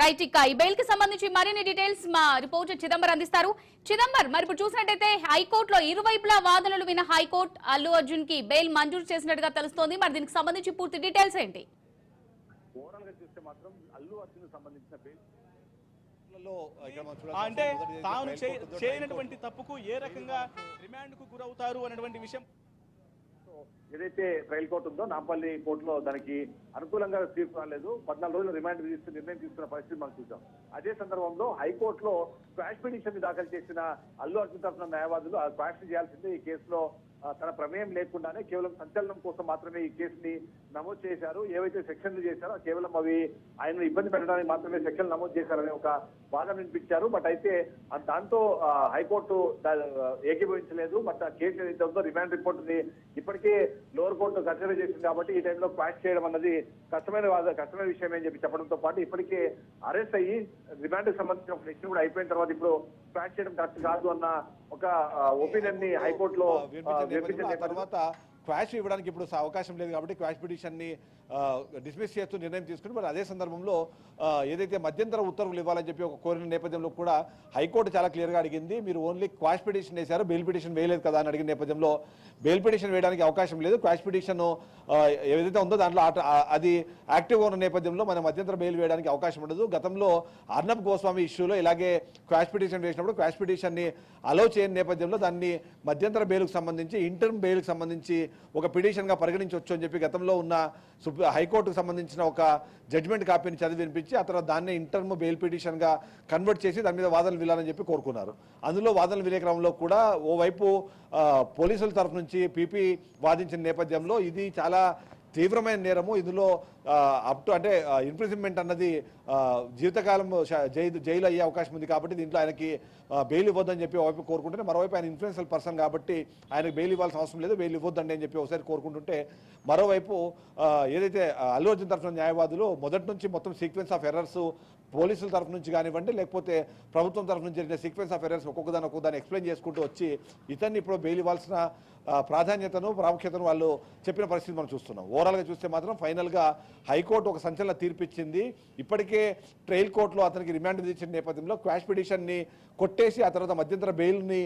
Right ఇక ఈ బెయిల్కి సంబంధించి మరిన్ని డీటెయిల్స్ మా రిపోర్టర్ చిదంబర్ అందిస్తారు. చిదంబర్ మరి ఇప్పుడు చూసినట్టయితే హైకోర్టులో ఇరువైపులా వాదనలు విన్న హైకోర్టు అల్లు అర్జున్కి బెయిల్ మంజూరు చేసినట్టుగా తెలుస్తోంది. మరి దీనికి సంబంధించి పూర్తి డీటెయిల్స్ ఏంటి? ఓవరాల్గా చూస్తే మాత్రం అల్లు అర్జున్ సంబంధించిన బెయిల్. లలో ఇక్కడ మనం చూడాల్సిన అంటే తాను చేయనటువంటి తప్పుకు ఏ రకంగా రిమాండ్కు గురవుతారు అనేటువంటి విషయం ఏదైతే ట్రయల్ కోర్టు ఉందో నాంపల్లి కోర్టులో దానికి అనుకూలంగా తీర్పు రాలేదు. పద్నాలుగు రోజులు రిమాండ్ విధిస్తూ నిర్ణయం తీసుకున్న పరిస్థితి మనం చూసాం. అదే సందర్భంలో హైకోర్టులో క్వాష్ పిటిషన్ దాఖలు చేసిన అల్లు అర్జున్ తరఫున న్యాయవాదులు ఆ క్వాష్ చేయాల్సిందే ఈ కేసులో తన ప్రమేయం లేకుండానే కేవలం సంచలనం కోసం మాత్రమే ఈ కేసుని నమోదు చేశారు. ఏవైతే సెక్షన్లు చేశారో కేవలం అవి ఆయన ఇబ్బంది పెట్టడానికి మాత్రమే సెక్షన్లు నమోదు చేశారనే ఒక వాదన వినిపించారు. బట్ అయితే దాంతో హైకోర్టు ఏకీభవించలేదు. బట్ ఆ కేసు ఏదైతే ఉందో రిమాండ్ రిపోర్ట్ని ఇప్పటికే లోవర్ కోర్టు కన్సిడర్ చేసింది కాబట్టి ఈ టైంలో క్వాష్ చేయడం అన్నది కష్టమైన వాద కష్టమైన విషయం అని చెప్పి చెప్పడంతో పాటు ఇప్పటికే అరెస్ట్ అయ్యి రిమాండ్కి సంబంధించిన ఒక కూడా అయిపోయిన తర్వాత ఇప్పుడు క్వాష్ చేయడం కరెక్ట్ కాదు అన్న ఒక ఒపీనియన్ని హైకోర్టులో తర్వాత క్వాష్ ఇవ్వడానికి ఇప్పుడు అవకాశం లేదు కాబట్టి క్వాష్ పిటిషన్ని డిస్మిస్ చేస్తూ నిర్ణయం తీసుకుని మరి అదే సందర్భంలో ఏదైతే మధ్యంతర ఉత్తర్వులు ఇవ్వాలని చెప్పి ఒక కోరిన నేపథ్యంలో కూడా హైకోర్టు చాలా క్లియర్గా అడిగింది. మీరు ఓన్లీ క్వాష్ పిటిషన్ వేశారు బెయిల్ పిటిషన్ వేయలేదు కదా అని అడిగిన నేపథ్యంలో బెయిల్ పిటిషన్ వేయడానికి అవకాశం లేదు. క్వాష్ పిటిషన్ ఏదైతే ఉందో దాంట్లో ఆట- అది యాక్టివ్గా ఉన్న నేపథ్యంలో మనం మధ్యంతర బెయిల్ వేయడానికి అవకాశం ఉండదు. గతంలో అర్నబ్ గోస్వామి ఇష్యూలో ఇలాగే క్వాష్ పిటిషన్ వేసినప్పుడు క్వాష్ పిటిషన్ని అలో అలౌ చేయని నేపథ్యంలో దాన్ని మధ్యంతర బెయిల్కి సంబంధించి ఇంటర్మ్ బెయిల్కి సంబంధించి ఒక పిటిషన్గా పరిగణించవచ్చు అని చెప్పి గతంలో ఉన్న సుప్రీ హైకోర్టుకు సంబంధించిన ఒక జడ్జిమెంట్ కాపీని చదివి వినిపించి ఆ తర్వాత దాన్ని ఇంటర్మ్ బెయిల్ పిటిషన్గా కన్వర్ట్ చేసి దాని మీద వాదనలు వినాలని చెప్పి కోరుకున్నారు. అందులో వాదనలు వినే క్రమంలో కూడా ఓవైపు పోలీసుల తరఫు నుంచి పీపీ వాదించిన నేపథ్యంలో ఇది చాలా తీవ్రమైన నేరము. ఇందులో అప్ టు అంటే ఇన్ప్రిజన్మెంట్ అన్నది జీవితకాలం జైలు జైలు అయ్యే అవకాశం ఉంది కాబట్టి దీంట్లో ఆయనకి బెయిల్ ఇవ్వద్దని చెప్పి ఒకవైపు కోరుకుంటే మరోవైపు ఆయన ఇన్ఫ్లుయెన్షియల్ పర్సన్ కాబట్టి ఆయనకు బెయిల్ ఇవ్వాల్సిన అవసరం లేదు. బెయిల్ ఇవ్వద్దండి అని చెప్పి ఒకసారి కోరుకుంటుంటే మరోవైపు ఏదైతే అల్లు అర్జున్ తరఫున న్యాయవాదులు మొదటి నుంచి మొత్తం సీక్వెన్స్ ఆఫ్ ఎర్రర్స్ పోలీసుల తరఫు నుంచి కానివ్వండి లేకపోతే ప్రభుత్వం తరఫు నుంచి జరిగిన సీక్వెన్స్ ఆఫ్ ఎరర్స్ ఒక్కొక్క ఒక్కొక్కదాన్ని ఎక్స్ప్లెయిన్ చేసుకుంటూ వచ్చి ఇతన్ని ఇప్పుడు బెయిల్ ఇవ్వాల్సిన ప్రాధాన్యతను ప్రాముఖ్యతను వాళ్ళు చెప్పిన పరిస్థితి మనం చూస్తున్నాం. ఓవరాల్గా చూస్తే మాత్రం ఫైనల్గా హైకోర్టు ఒక సంచలన తీర్పు ఇచ్చింది ఇప్పటికే ట్రయల్ కోర్టులో అతనికి రిమాండ్ ఇచ్చిన నేపథ్యంలో క్వాష్ పిటిషన్ని కొట్టేసి ఆ తర్వాత మధ్యంతర బెయిల్ని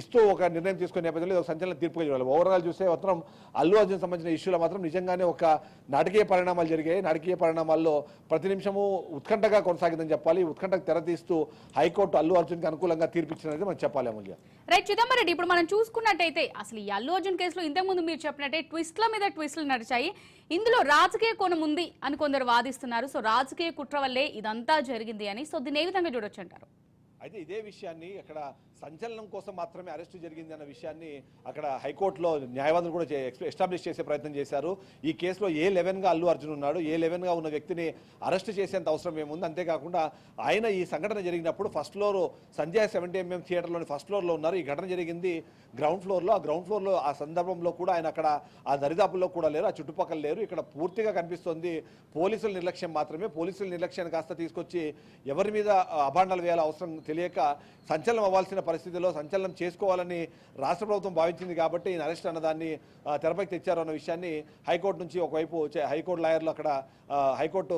ఇస్తూ ఒక నిర్ణయం తీసుకునే నేపథ్యంలో ఒక సంచలన తీర్పుగా చూడాలి. ఓవరాల్ చూస్తే మాత్రం అల్లు అర్జున్ సంబంధించిన ఇష్యూలో మాత్రం నిజంగానే ఒక నాటకీయ పరిణామాలు జరిగాయి. నాటకీయ పరిణామాల్లో ప్రతి నిమిషము ఉత్కంఠగా కొనసాగిందని చెప్పాలి. ఉత్కంఠకు తెరతీస్తూ హైకోర్టు అల్లు అర్జున్కి అనుకూలంగా తీర్పిచ్చినది మనం చెప్పాలి అమూల్య. రైట్ చిదంబరం రెడ్డి ఇప్పుడు మనం చూసుకున్నట్టయితే అసలు ఈ అల్లు అర్జున్ కేసులో ఇంతకుముందు మీరు చెప్పినట్టే ట్విస్ట్ల మీద ట్విస్ట్లు నడిచాయి. ఇందులో రాజకీయ కోణం ఉంది అని కొందరు వాదిస్తున్నారు. సో రాజకీయ కుట్ర వల్లే ఇదంతా జరిగింది అని. సో దీన్ని ఏ విధంగా చూడొచ్చు అంటారు? అయితే ఇదే విషయాన్ని అక్కడ సంచలనం కోసం మాత్రమే అరెస్టు జరిగింది అన్న విషయాన్ని అక్కడ హైకోర్టులో న్యాయవాదులు కూడా ఎస్టాబ్లిష్ చేసే ప్రయత్నం చేశారు. ఈ కేసులో ఏ లెవెన్గా అల్లు అర్జున్ ఉన్నాడు ఏ లెవెన్గా ఉన్న వ్యక్తిని అరెస్ట్ చేసేంత అవసరం ఏముంది? అంతేకాకుండా ఆయన ఈ సంఘటన జరిగినప్పుడు first floor Sandhya seventy MM థియేటర్లోని ఫస్ట్ ఫ్లోర్లో ఉన్నారు. ఈ ఘటన జరిగింది గ్రౌండ్ ఫ్లోర్లో. ఆ గ్రౌండ్ ఫ్లోర్లో ఆ సందర్భంలో కూడా ఆయన అక్కడ ఆ దరిదాపుల్లో కూడా లేరు ఆ చుట్టుపక్కల లేరు. ఇక్కడ పూర్తిగా కనిపిస్తోంది పోలీసుల నిర్లక్ష్యం మాత్రమే. పోలీసుల నిర్లక్ష్యాన్ని కాస్త తీసుకొచ్చి ఎవరి మీద అభాండాలు వేయాల అవసరం తెలియక సంచలనం అవ్వాల్సిన పరిస్థితిలో సంచలనం చేసుకోవాలని రాష్ట్ర ప్రభుత్వం భావించింది కాబట్టి ఈయన అరెస్ట్ అన్నదాన్ని తెరపైకి తెచ్చారు అన్న విషయాన్ని హైకోర్టు నుంచి ఒకవైపు హైకోర్టు లాయర్లు అక్కడ హైకోర్టు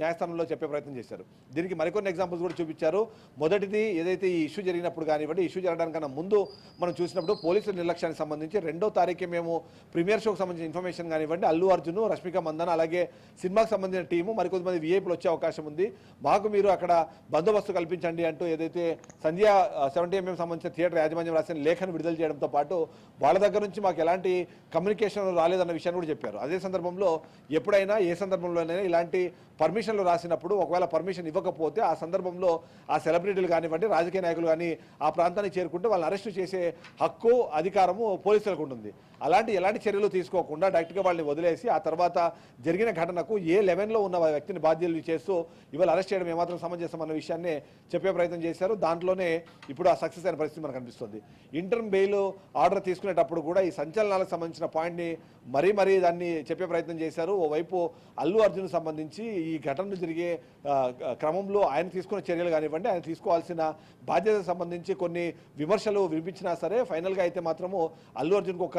న్యాయస్థానంలో చెప్పే ప్రయత్నం చేశారు. దీనికి మరికొన్ని ఎగ్జాంపుల్స్ కూడా చూపించారు. మొదటిది ఏదైతే ఈ ఇష్యూ జరిగినప్పుడు కానివ్వండి ఇష్యూ జరగడానికన్నా ముందు మనం చూసినప్పుడు పోలీసుల నిర్లక్ష్యానికి సంబంధించి రెండో తారీఖు మేము ప్రీమియర్ షోకి సంబంధించిన ఇన్ఫర్మేషన్ కానివ్వండి అల్లు అర్జున్ రష్మిక మందన అలాగే సినిమాకి సంబంధించిన టీము మరికొంతమంది విఐపీలు వచ్చే అవకాశం ఉంది. మాకు మీరు అక్కడ బందోబస్తు కల్పించండి అంటూ ఏదైతే సంధ్య సెవెంటీ ఎంఎం సంబంధించిన థియేటర్ యాజమాన్యం రాసిన లేఖను విడుదల చేయడంతో పాటు వాళ్ళ దగ్గర నుంచి మాకు ఎలాంటి కమ్యూనికేషన్ రాలేదన్న విషయాన్ని కూడా చెప్పారు. అదే సందర్భంలో ఎప్పుడైనా ఏ సందర్భంలోనైనా ఇలాంటి పర్మిషన్లు రాసినప్పుడు ఒకవేళ పర్మిషన్ ఇవ్వకపోతే ఆ సందర్భంలో ఆ సెలబ్రిటీలు కానివ్వండి రాజకీయ నాయకులు కానీ ఆ ప్రాంతానికి చేరుకుంటే వాళ్ళని అరెస్టు చేసే హక్కు అధికారము పోలీసులకు ఉంటుంది. అలాంటి ఎలాంటి చర్యలు తీసుకోకుండా డైరెక్ట్గా వాళ్ళని వదిలేసి ఆ తర్వాత జరిగిన ఘటనకు ఏ లెవెన్లో ఉన్న వ్యక్తిని బాధ్యులు చేస్తూ ఇవాళ అరెస్ట్ చేయడం ఏమాత్రం సమంజసం అన్న విషయాన్ని చెప్పే ప్రయత్నం చేశారు. దాంట్లోనే ఇప్పుడు ఆ సక్సెస్ అయిన పరిస్థితి మనకు అనిపిస్తుంది. ఇంటర్మ్ బెయిల్ ఆర్డర్ తీసుకునేటప్పుడు కూడా ఈ సంచలనాలకు సంబంధించిన పాయింట్ని మరీ మరీ దాన్ని చెప్పే ప్రయత్నం చేశారు. ఓవైపు అల్లు అర్జున్ సంబంధించి ఈ ఘటనలు జరిగే క్రమంలో ఆయన తీసుకున్న చర్యలు కానివ్వండి ఆయన తీసుకోవాల్సిన బాధ్యతకు సంబంధించి కొన్ని విమర్శలు వినిపించినా సరే ఫైనల్గా అయితే మాత్రము అల్లు అర్జున్కు ఒక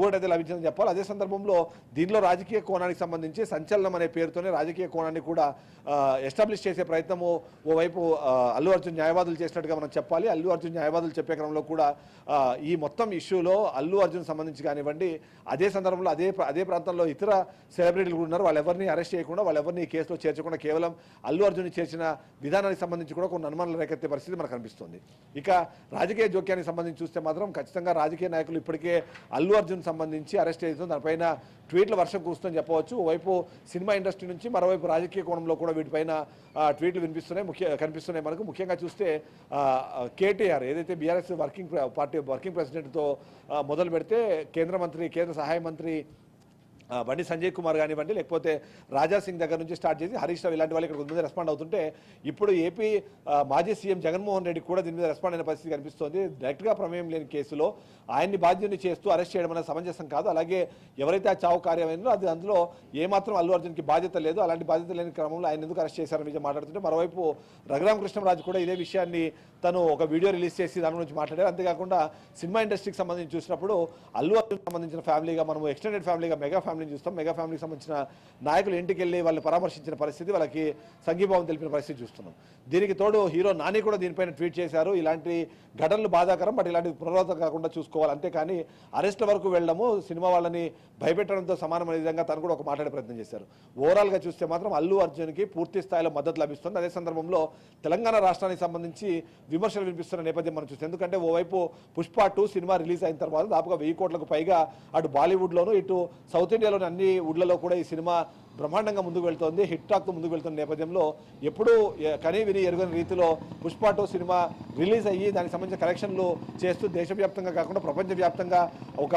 ఊడైతే లభించిందని చెప్పాలి. అదే సందర్భంలో దీనిలో రాజకీయ కోణానికి సంబంధించి సంచలనం అనే పేరుతోనే రాజకీయ కోణాన్ని కూడా ఎస్టాబ్లిష్ చేసే ప్రయత్నము ఓవైపు అల్లు అర్జున్ న్యాయవాదులు చేసినట్టుగా మనం చెప్పాలి. అల్లు అర్జున్ న్యాయవాదులు చెప్పే క్రమంలో కూడా ఈ మొత్తం ఇష్యూలో అల్లు అర్జున్ సంబంధించి కానివ్వండి అదే సందర్భంలో అదే అదే ప్రాంతంలో ఇతర సెలబ్రిటీలు కూడా ఉన్నారు. వాళ్ళు ఎవరిని అరెస్ట్ చేయకుండా వాళ్ళు ఎవరిని కేసులో చేర్చకుండా కేవలం అల్లు అర్జున్ చేర్చిన విధానానికి సంబంధించి కూడా కొన్ని అనుమానాలు రేకెత్తే పరిస్థితి మనకు కనిపిస్తుంది. ఇక రాజకీయ జోక్యానికి సంబంధించి చూస్తే మాత్రం ఖచ్చితంగా రాజకీయ నాయకులు ఇప్పటికే అల్లు అర్జున్ సంబంధించి అరెస్ట్ అవుతుంది దానిపైన ట్వీట్ల వర్షం కూస్తుందని చెప్పవచ్చు. ఓవైపు సినిమా ఇండస్ట్రీ నుంచి మరోవైపు రాజకీయ కోణంలో కూడా వీటిపైన ట్వీట్లు వినిపిస్తున్నాయి. ముఖ్య కనిపిస్తున్నాయి మనకు. ముఖ్యంగా చూస్తే కేటీఆర్ ఏదైతే బీఆర్ఎస్ వర్కింగ్ పార్టీ వర్కింగ్ ప్రెసిడెంట్తో మొదలు పెడితే కేంద్ర మంత్రి కేంద్ర సహాయ మంత్రి బండి సంజయ్ కుమార్ కానివ్వండి లేకపోతే రాజా సింగ్ దగ్గర నుంచి స్టార్ట్ చేసి హరీష్ రావు ఇలాంటి వాళ్ళు ఇక్కడ కొంతమంది రెస్పాండ్ అవుతుంటే ఇప్పుడు ఏపీ మాజీ సీఎం జగన్మోహన్ రెడ్డి కూడా దీని మీద రెస్పాండ్ అయిన పరిస్థితి కనిపిస్తోంది. డైరెక్ట్గా ప్రమేయం లేని కేసులో ఆయన్ని బాధ్యుని చేస్తూ అరెస్ట్ చేయడం అనేది సమంజసం కాదు. అలాగే ఎవరైతే ఆ చావు కార్యమైందో అది అందులో ఏమాత్రం అల్లు అర్జున్కి బాధ్యత లేదు. అలాంటి బాధ్యత లేని క్రమంలో ఆయన ఎందుకు అరెస్ట్ చేశారని విజయం మాట్లాడుతుంటే మరోవైపు రఘురామ కృష్ణరాజు కూడా ఇదే విషయాన్ని తను ఒక వీడియో రిలీజ్ చేసి దాని గురించి మాట్లాడారు. అంతేకాకుండా సినిమా ఇండస్ట్రీకి సంబంధించి చూసినప్పుడు అల్లు అర్జున్ సంబంధించిన ఫ్యామిలీగా మనం ఎక్స్టెండెడ్ ఫ్యామిలీగా మెగా ఫ్యామిలీని చూస్తాం. మెగా ఫ్యామిలీకి సంబంధించిన నాయకులు ఇంటికి వెళ్ళి వాళ్ళని పరామర్శించిన పరిస్థితి వాళ్ళకి సంఘీభావం తెలిపిన పరిస్థితి చూస్తున్నాం. దీనికి తోడు హీరో నాని కూడా దీనిపైన ట్వీట్ చేశారు. ఇలాంటి ఘటనలు బాధాకరం బట్ ఇలాంటి పునరావృతం కాకుండా చూసుకోవాలి. అంతేకాని అరెస్ట్ వరకు వెళ్ళడము సినిమా వాళ్ళని భయపెట్టడంతో సమానమైన విధంగా తను కూడా ఒక మాట్లాడే ప్రయత్నం చేశారు. ఓవరాల్గా చూస్తే మాత్రం అల్లు అర్జున్కి పూర్తి స్థాయిలో మద్దతు లభిస్తుంది. అదే సందర్భంలో తెలంగాణ రాష్ట్రానికి సంబంధించి విమర్శలు వినిపిస్తున్న నేపథ్యం మనం చూస్తే ఎందుకంటే ఓవైపు పుష్ప టూ సినిమా రిలీజ్ అయిన తర్వాత దాదాపుగా వెయ్యి కోట్లకు పైగా అటు బాలీవుడ్లోను ఇటు సౌత్ ఇండియాలోని అన్ని ఊళ్ళలో కూడా ఈ సినిమా బ్రహ్మాండంగా ముందుకు వెళ్తోంది. హిట్ టాక్తో ముందుకు వెళ్తున్న నేపథ్యంలో ఎప్పుడూ ఎ- కనీ విని ఎరుగని రీతిలో పుష్పాటో సినిమా రిలీజ్ అయ్యి దానికి సంబంధించిన కలెక్షన్లు చేస్తూ దేశవ్యాప్తంగా కాకుండా ప్రపంచవ్యాప్తంగా ఒక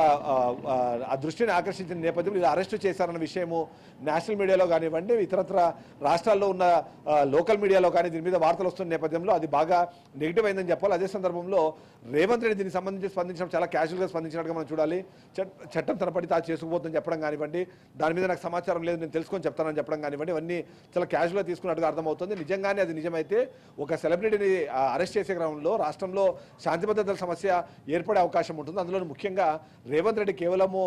ఆ, దృష్టిని ఆకర్షించిన నేపథ్యంలో ఇది అరెస్టు చేశారన్న విషయము నేషనల్ మీడియాలో కానివ్వండి ఇతరత్ర రాష్ట్రాల్లో ఉన్న లోకల్ మీడియాలో కానీ దీని మీద వార్తలు వస్తున్న నేపథ్యంలో అది బాగా నెగిటివ్ అయిందని చెప్పాలి. అదే సందర్భంలో రేవంత్ రెడ్డి దీనికి సంబంధించి స్పందించడం చాలా క్యాజువల్గా స్పందించినట్టుగా మనం చూడాలి. చట్- చట్టం తనపడి తా చేసుకుపోతుందని చెప్పడం కానివ్వండి దాని మీద నాకు సమాచారం లేదు నేను తీసుకొని చెప్తానని చెప్పడం కానివ్వండి ఇవన్నీ చాలా క్యాజువల్గా తీసుకున్నట్టుగా అర్థమవుతుంది. నిజంగానే అది నిజమైతే ఒక సెలబ్రిటీని అరెస్ట్ చేసే క్రమంలో రాష్ట్రంలో శాంతి భద్రతల సమస్య ఏర్పడే అవకాశం ఉంటుంది. అందులో ముఖ్యంగా రేవంత్ రెడ్డి కేవలము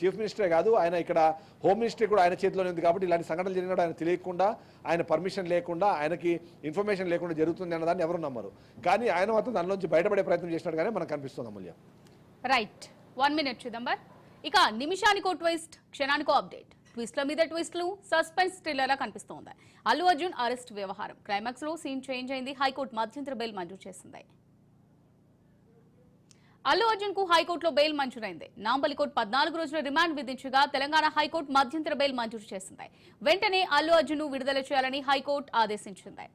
చీఫ్ మినిస్టరే కాదు ఆయన ఇక్కడ హోమ్ మినిస్ట్రీ కూడా ఆయన చేతిలోనే ఉంది కాబట్టి ఇలాంటి సంఘటనలు జరిగినప్పుడు ఆయన తెలియకుండా ఆయన పర్మిషన్ లేకుండా ఆయనకి ఇన్ఫర్మేషన్ లేకుండా జరుగుతుంది అన్నదాన్ని ఎవరు నమ్మరు. కానీ ఆయన మాత్రం దానిలోంచి బయటపడే ప్రయత్నం చేసినట్టుగానే మనకు కనిపిస్తుంది అమూల్య. రైట్ వన్ మినిట్ చూద్దాం ఇక నిమిషానికో ట్విస్ట్ క్షణానికో అప్డేట్ ట్విస్ట్ల మీద ట్విస్ట్లు సస్పెన్స్ థ్రిల్లర్లా కనిపిస్తోంది. అల్లు అర్జున్ అరెస్ట్ వ్యవహారం. క్లైమాక్స్లో సీన్ చేంజ్ అయింది. హైకోర్టు మధ్యంతర బెయిల్ మంజూరు చేసింది. అల్లు అర్జున్కు హైకోర్టులో బెయిల్ మంజూరైంది. నాంపల్లి కోర్టు పద్నాలుగు రోజుల రిమాండ్ విధించగా తెలంగాణ హైకోర్టు మధ్యంతర బెయిల్ మంజూరు చేసింది. వెంటనే అల్లు అర్జున్ను విడుదల చేయాలని హైకోర్టు ఆదేశించింది.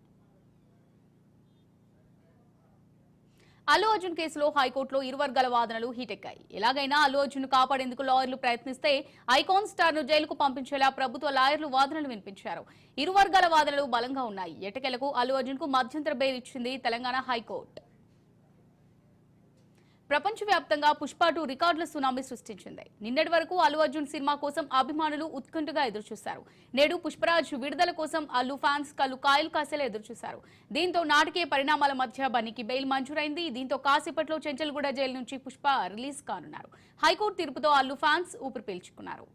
అల్లు అర్జున్ కేసులో హైకోర్టులో ఇరు వర్గాల వాదనలు హీటెక్కాయి ఎలాగైనా అల్లు అర్జున్ కాపాడేందుకు లాయర్లు ప్రయత్నిస్తే ఐకాన్ స్టార్ను జైలుకు పంపించేలా ప్రభుత్వ లాయర్లు వాదనలు వినిపించారు. ఇరు వర్గాల వాదనలు బలంగా ఉన్నాయి. ఎటకెలకు అల్లు అర్జున్కు మధ్యంతర బెయిల్ ఇచ్చింది తెలంగాణ హైకోర్టు. ప్రపంచవ్యాప్తంగా పుష్ప టూ రికార్డుల సునామీ సృష్టించింది. నిన్నటి వరకు అల్లు అర్జున్ సినిమా కోసం అభిమానులు ఉత్కంఠగా ఎదురుచూశారు. నేడు పుష్పరాజ్ విడుదల కోసం అల్లు ఫ్యాన్స్ కళ్ళు కాయలు కాసేలా ఎదురుచూశారు. దీంతో నాటకీయ పరిణామాల మధ్య బన్నీకి బెయిల్ మంజూరైంది. దీంతో కాసేపట్లో చెంచల్గూడ జైలు నుంచి పుష్ప రిలీజ్ కానున్నారు. హైకోర్టు తీర్పుతో అల్లు ఫ్యాన్స్ ఊపిరి పీల్చుకున్నారు.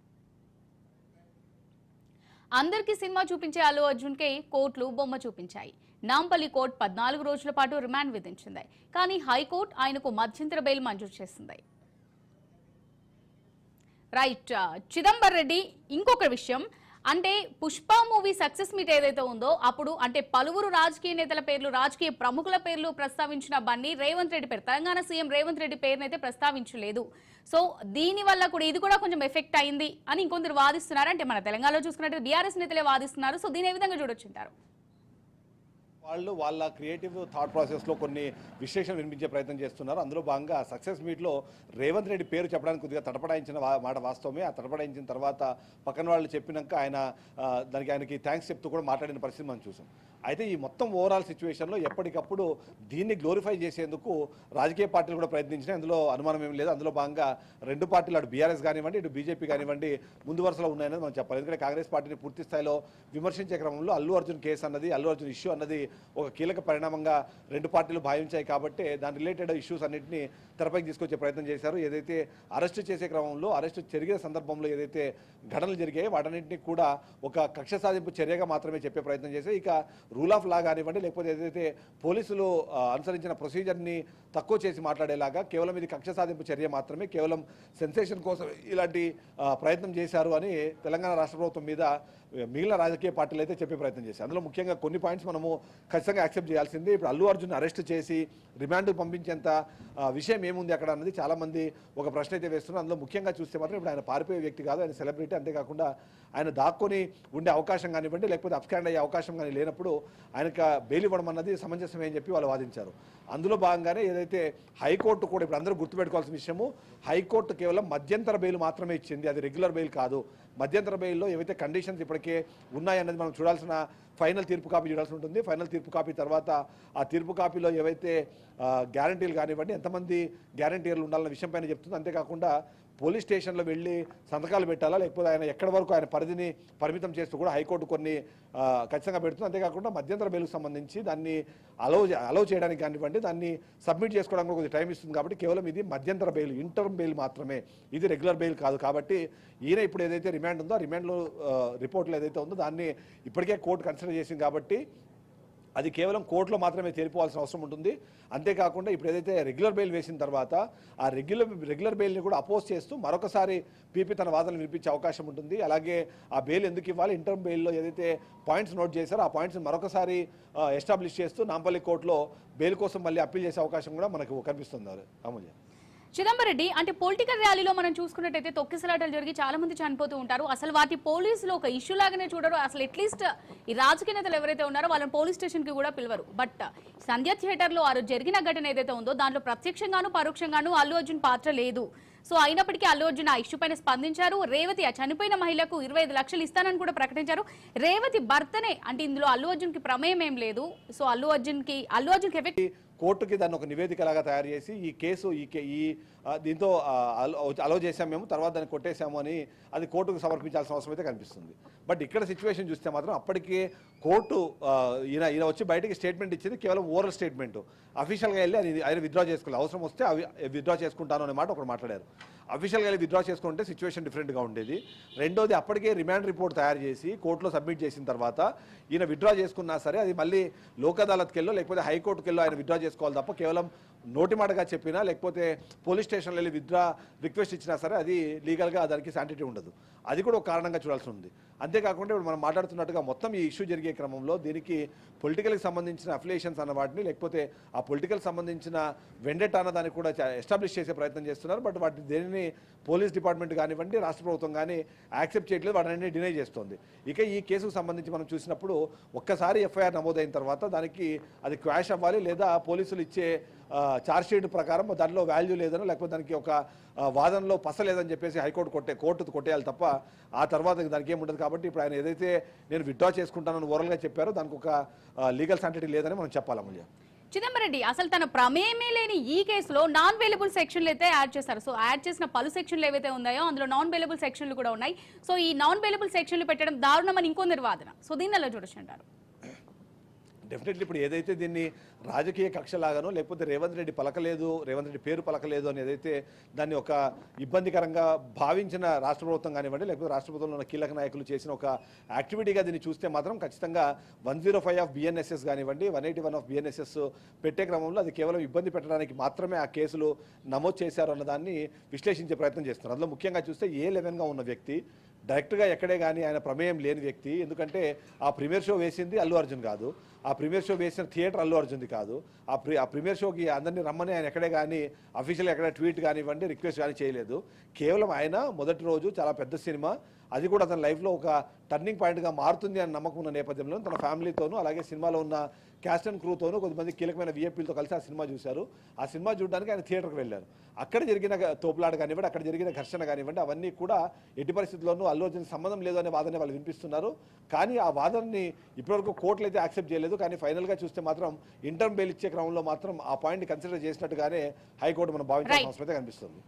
అందరికీ సినిమా చూపించే అల్లు అర్జున్ కే కోర్టులు బొమ్మ చూపించాయి. నాంపల్లి కోర్టు పద్నాలుగు రోజుల పాటు రిమాండ్ విధించింది. కానీ హైకోర్టు ఆయనకు మధ్యంతర బెయిల్ మంజూరు చేసింది. రైట్ చిదంబర్ రెడ్డి ఇంకొక విషయం. అంటే పుష్ప మూవీ సక్సెస్ మీట్ ఏదైతే ఉందో అప్పుడు అంటే పలువురు రాజకీయ నేతల పేర్లు రాజకీయ ప్రముఖుల పేర్లు ప్రస్తావించిన బన్నీ రేవంత్ రెడ్డి పేరు. తెలంగాణ సీఎం రేవంత్ రెడ్డి పేరునైతే ప్రస్తావించలేదు. సో దీని వల్ల కూడా ఇది కూడా కొంచెం ఎఫెక్ట్ అయింది అని ఇంకొందరు వాదిస్తున్నారు. అంటే మన తెలంగాణలో చూసుకున్నట్టు బీఆర్ఎస్ నేతలే వాదిస్తున్నారు. సో దీని ఏ విధంగా చూడొచ్చుంటారు వాళ్ళు వాళ్ళ క్రియేటివ్ థాట్ ప్రాసెస్లో కొన్ని విశ్లేషణ వినిపించే ప్రయత్నం చేస్తున్నారు. అందులో భాగంగా సక్సెస్ మీట్లో రేవంత్ రెడ్డి పేరు చెప్పడానికి కొద్దిగా తటపడాయించిన మాట వాస్తవమే. ఆ తటపడాయించిన తర్వాత పక్కన వాళ్ళు చెప్పినాక ఆయన దానికి ఆయనకి థ్యాంక్స్ చెప్తూ కూడా మాట్లాడిన పరిస్థితి మనం చూసాం. అయితే ఈ మొత్తం ఓవరాల్ సిచ్యువేషన్లో ఎప్పటికప్పుడు దీన్ని గ్లోరిఫై చేసేందుకు రాజకీయ పార్టీలు కూడా ప్రయత్నించినాయి అందులో అనుమానం ఏం లేదు. అందులో భాగంగా రెండు పార్టీలు అటు బీఆర్ఎస్ కానివ్వండి ఇటు బీజేపీ కానివ్వండి ముందు వరుసలో ఉన్నాయని మనం చెప్పాలి. ఎందుకంటే కాంగ్రెస్ పార్టీని పూర్తి స్థాయిలో విమర్శించే క్రమంలో అల్లు అర్జున్ కేసు అన్నది అల్లు అర్జున్ ఇష్యూ అన్నది ఒక కీలక పరిణామంగా రెండు పార్టీలు భావించాయి కాబట్టి దాని రిలేటెడ్ ఇష్యూస్ అన్నింటినీ తెరపైకి తీసుకొచ్చే ప్రయత్నం చేశారు. ఏదైతే అరెస్ట్ చేసే క్రమంలో అరెస్ట్ జరిగే సందర్భంలో ఏదైతే ఘటనలు జరిగాయో వాటన్నింటినీ కూడా ఒక కక్ష సాధింపు చర్యగా మాత్రమే చెప్పే ప్రయత్నం చేశారు ఇక రూల్ ఆఫ్ లా కానివ్వండి లేకపోతే ఏదైతే పోలీసులు అనుసరించిన ప్రొసీజర్ని తక్కువ చేసి మాట్లాడేలాగా కేవలం ఇది కక్ష సాధింపు చర్య మాత్రమే కేవలం సెన్సేషన్ కోసం ఇలాంటి ప్రయత్నం చేశారు అని తెలంగాణ రాష్ట్ర ప్రభుత్వం మీద మిగిలిన రాజకీయ పార్టీలు అయితే చెప్పే ప్రయత్నం చేశారు అందులో ముఖ్యంగా కొన్ని పాయింట్స్ మనము ఖచ్చితంగా యాక్సెప్ట్ చేయాల్సిందే. ఇప్పుడు అల్లు అర్జున్ అరెస్ట్ చేసి రిమాండ్ పంపించేంత ఆ, విషయం ఏముంది అక్కడ అన్నది చాలామంది ఒక ప్రశ్న అయితే వేస్తున్నారు. అందులో ముఖ్యంగా చూస్తే మాత్రం ఇప్పుడు ఆయన పారిపోయే వ్యక్తి కాదు ఆయన సెలబ్రిటీ అంతేకాకుండా ఆయన దాక్కొని ఉండే అవకాశం కానివ్వండి లేకపోతే అప్స్కాండ్ అయ్యే అవకాశం కానీ లేనప్పుడు ఆయనకు బెయిల్ ఇవ్వడం అన్నది సమంజసమే అని చెప్పి వాళ్ళు వాదించారు. అందులో భాగంగానే ఏదైతే హైకోర్టు కూడా ఇప్పుడు అందరూ గుర్తుపెట్టుకోవాల్సిన విషయము హైకోర్టు కేవలం మధ్యంతర బెయిల్ మాత్రమే ఇచ్చింది. అది రెగ్యులర్ బెయిల్ కాదు. మధ్యంతర బెయిల్లో ఏవైతే కండిషన్స్ ఇప్పటికే ఉన్నాయన్నది మనం చూడాల్సిన ఫైనల్ తీర్పు కాపీ చూడాల్సి ఉంటుంది. ఫైనల్ తీర్పు కాపీ తర్వాత ఆ తీర్పు కాపీలో ఏవైతే గ్యారంటీలు కానివ్వండి ఎంతమంది గ్యారంటీలు ఉండాలన్న విషయం పైన చెప్తుంది. అంతేకాకుండా పోలీస్ స్టేషన్లో వెళ్ళి సంతకాలు పెట్టాలా? లేకపోతే ఆయన ఎక్కడి వరకు ఆయన పరిధిని పరిమితం చేస్తూ కూడా హైకోర్టు కొన్ని ఖచ్చితంగా పెడుతుంది. అంతేకాకుండా మధ్యంతర బెయిల్కి సంబంధించి దాన్ని అలౌ అలౌ చేయడానికి కానివ్వండి దాన్ని సబ్మిట్ చేసుకోవడానికి కొంచెం కొద్దిగా టైం ఇస్తుంది కాబట్టి కేవలం ఇది మధ్యంతర బెయిల్ ఇంటర్మ్ బెయిల్ మాత్రమే. ఇది రెగ్యులర్ బెయిల్ కాదు కాబట్టి ఈయన ఇప్పుడు ఏదైతే రిమాండ్ ఉందో ఆ రిమాండ్లో రిపోర్ట్లు ఏదైతే ఉందో దాన్ని ఇప్పటికే కోర్టు కన్సిడర్ చేసింది కాబట్టి అది కేవలం కోర్టులో మాత్రమే తేలిపోవాల్సిన అవసరం ఉంటుంది. అంతేకాకుండా ఇప్పుడు ఏదైతే రెగ్యులర్ బెయిల్ వేసిన తర్వాత ఆ రెగ్యులర్ రెగ్యులర్ బెయిల్ని కూడా అపోజ్ చేస్తూ మరొకసారి పీపీ తన వాదనలు వినిపించే అవకాశం ఉంటుంది. అలాగే ఆ బెయిల్ ఎందుకు ఇవ్వాలి? ఇంటర్మ్ బెయిల్లో ఏదైతే పాయింట్స్ నోట్ చేశారో ఆ పాయింట్స్ మరొకసారి ఎస్టాబ్లిష్ చేస్తూ నాంపల్లి కోర్టులో బెయిల్ కోసం మళ్ళీ అప్పీల్ చేసే అవకాశం కూడా మనకు కనిపిస్తుంది. అమూల్య. చిదంబరెడ్డి అంటే పొలిటికల్ ర్యాలీలో మనం చూసుకున్నట్టయితే తొక్కిసలాటలు జరిగి చాలా మంది చనిపోతూ ఉంటారు. అసలు వాటి పోలీసులు ఒక ఇష్యూ లాగానే చూడరు. అసలు అట్లీస్ట్ ఈ రాజకీయ నేతలు ఎవరైతే ఉన్నారో వాళ్ళని పోలీస్ స్టేషన్కి కూడా పిలవరు. బట్ సంధ్య థియేటర్లో ఆ జరిగిన ఘటన ఏదైతే ఉందో దాంట్లో ప్రత్యక్షంగాను పరోక్షంగాను అల్లు అర్జున్ పాత్ర లేదు. సో అయినప్పటికీ అల్లు అర్జున్ ఆ ఇష్యూ పైన స్పందించారు. రేవతి ఆ చనిపోయిన మహిళకు ఇరవై ఐదు లక్షలు ఇస్తానని కూడా ప్రకటించారు. రేవతి భర్తనే అంటే ఇందులో అల్లు అర్జున్కి ప్రమేయం ఏం లేదు. సో అల్లు అర్జున్కి అల్లు అర్జున్కి ఎఫెక్ట్ కోర్టుకి దాన్ని ఒక నివేదికలాగా తయారు చేసి ఈ కేసు ఈ కే- ఈ దీంతో అలో చేసాం మేము తర్వాత దాన్ని కొట్టేశాము అని అది కోర్టుకు సమర్పించాల్సిన అవసరం అయితే కనిపిస్తుంది. బట్ ఇక్కడ సిచ్యువేషన్ చూస్తే మాత్రం అప్పటికే కోర్టు ఈయన ఈయన వచ్చి బయటికి స్టేట్మెంట్ ఇచ్చింది కేవలం ఓరల్ స్టేట్మెంట్. అఫీషియల్గా వెళ్ళి ఆయన ఆయన విత్డ్రా చేసుకోవాలి. అవసరం వస్తే అవి విత్డ్రా చేసుకుంటాను అనే మాట ఒకరు మాట్లాడారు. అఫీషియల్గా వెళ్ళి విత్డ్రా చేసుకుంటే సిచ్యువేషన్ డిఫరెంట్గా ఉండేది. రెండోది అప్పటికే రిమాండ్ రిపోర్ట్ తయారు చేసి కోర్టులో సబ్మిట్ చేసిన తర్వాత ఈయన విత్డ్రా చేసుకున్నా సరే అది మళ్ళీ లోక్ అదాలత్కి వెళ్ళో లేకపోతే హైకోర్టుకి వెళ్ళో ఆయన విత్డ్రా చేసుకోవాలి తప్ప కేవలం నోటి మాటగా చెప్పినా లేకపోతే పోలీస్ స్టేషన్లో వెళ్ళి విత్డ్రా రిక్వెస్ట్ ఇచ్చినా సరే అది లీగల్గా దానికి శాంటిటీ ఉండదు. అది కూడా ఒక కారణంగా చూడాల్సి ఉంది. అంతేకాకుండా ఇప్పుడు మనం మాట్లాడుతున్నట్టుగా మొత్తం ఈ ఇష్యూ జరిగే క్రమంలో దీనికి పొలిటికల్కి సంబంధించిన అఫిలియేషన్స్ అన్న వాటిని లేకపోతే ఆ పొలిటికల్ సంబంధించిన వెండెట్ అన్న దాన్ని కూడా ఎస్టాబ్లిష్ చేసే ప్రయత్నం చేస్తున్నారు. బట్ వాటి దేనిని పోలీస్ డిపార్ట్మెంట్ కానివ్వండి రాష్ట్ర ప్రభుత్వం కానీ యాక్సెప్ట్ చేయట్లేదు వాటిని డినై చేస్తోంది. ఇక ఈ కేసుకు సంబంధించి మనం చూసినప్పుడు ఒక్కసారి ఎఫ్ఐఆర్ నమోదైన తర్వాత దానికి అది క్వాష్ అవ్వాలి లేదా పోలీసులు ఇచ్చే చార్జ్షీట్ ప్రకారం దాంట్లో వాల్యూ లేదనో లేకపోతే దానికి ఒక వాదనలో పస లేదని చెప్పేసి హైకోర్టు కొట్టే కోర్టు కొట్టేయాలి తప్ప ఆ తర్వాత దానికి ఏమి కాబట్టి ఇప్పుడు ఆయన ఏదైతే నేను విత్డ్రా చేసుకుంటానని ఓరల్గా చెప్పారో దానికి ఒక లీగల్ సాంటిటీ లేదని మనం చెప్పాలి అమూల్య చిదంబరం రెడ్డి అసలు తన ప్రమేయమే లేని ఈ కేసులో నాన్ వేలబుల్ సెక్షన్లు అయితే యాడ్ చేశారు. సో యాడ్ చేసిన పలు సెక్షన్లు ఏవైతే ఉన్నాయో అందులో నాన్ వేలబుల్ సెక్షన్లు కూడా ఉన్నాయి. సో ఈ నాన్ వేలబుల్ సెక్షన్లు పెట్టడం దారుణమని ఇంకొందరి వాదన సో దీన్ని అలా చూడొచ్చు అంటారు? డెఫినెట్లీ ఇప్పుడు ఏదైతే దీన్ని రాజకీయ కక్షలాగానో లేకపోతే రేవంత్ రెడ్డి పలకలేదు రేవంత్ రెడ్డి పేరు పలకలేదు అని ఏదైతే దాన్ని ఒక ఇబ్బందికరంగా భావించిన రాష్ట్ర ప్రభుత్వం కానివ్వండి లేకపోతే రాష్ట్ర ప్రభుత్వంలో ఉన్న కీలక నాయకులు చేసిన ఒక యాక్టివిటీగా దీన్ని చూస్తే మాత్రం ఖచ్చితంగా one zero five of BNSS కానివ్వండి one eighty one of BNSS పెట్టే క్రమంలో అది కేవలం ఇబ్బంది పెట్టడానికి మాత్రమే ఆ కేసులు నమోదు చేశారు అన్నదాన్ని విశ్లేషించే ప్రయత్నం చేస్తున్నారు. అందులో ముఖ్యంగా చూస్తే ఏ లెవెన్గా ఉన్న వ్యక్తి డైరెక్ట్గా ఎక్కడే కానీ ఆయన ప్రమేయం లేని వ్యక్తి ఎందుకంటే ఆ ప్రీమియర్ షో వేసింది అల్లు అర్జున్ కాదు. ఆ ప్రీమియర్ షో వేసిన థియేటర్ అల్లు అర్జున్ది కాదు. ఆ ప్రీ ఆ ప్రీమియర్ షోకి అందరినీ రమ్మని ఆయన ఎక్కడే కానీ అఫీషియల్ ఎక్కడ ట్వీట్ కానివ్వండి రిక్వెస్ట్ కానీ చేయలేదు. కేవలం ఆయన మొదటి రోజు చాలా పెద్ద సినిమా. అది కూడా అతని లైఫ్లో ఒక టర్నింగ్ పాయింట్గా మారుతుంది అని నమ్మకం ఉన్న నేపథ్యంలో తన ఫ్యామిలీతోనూ అలాగే సినిమాలో ఉన్న క్యాస్ట్ అండ్ క్రూతోనూ కొంతమంది కీలకమైన విఐపీలతో కలిసి ఆ సినిమా చూశారు. ఆ సినిమా చూడడానికి ఆయన థియేటర్కి వెళ్ళారు. అక్కడ జరిగిన గ- తోపులాట కానివ్వండి అక్కడ జరిగిన ఘర్షణ కానివ్వండి అవన్నీ కూడా ఎట్టి పరిస్థితుల్లోనూ అల్లు అర్జున్ సంబంధం లేదు అనే వాదన వాళ్ళు వినిపిస్తున్నారు. కానీ ఆ వాదనని ఇప్పటివరకు కోర్టులు అయితే యాక్సెప్ట్ చేయలేదు. కానీ ఫైనల్గా చూస్తే మాత్రం ఇంటర్మ్ బెయిల్ ఇచ్చే క్రమంలో మాత్రం ఆ పాయింట్ కన్సిడర్ చేసినట్టుగానే హైకోర్టు మనం భావించాల్సిన. అవసరం అయితే కనిపిస్తుంది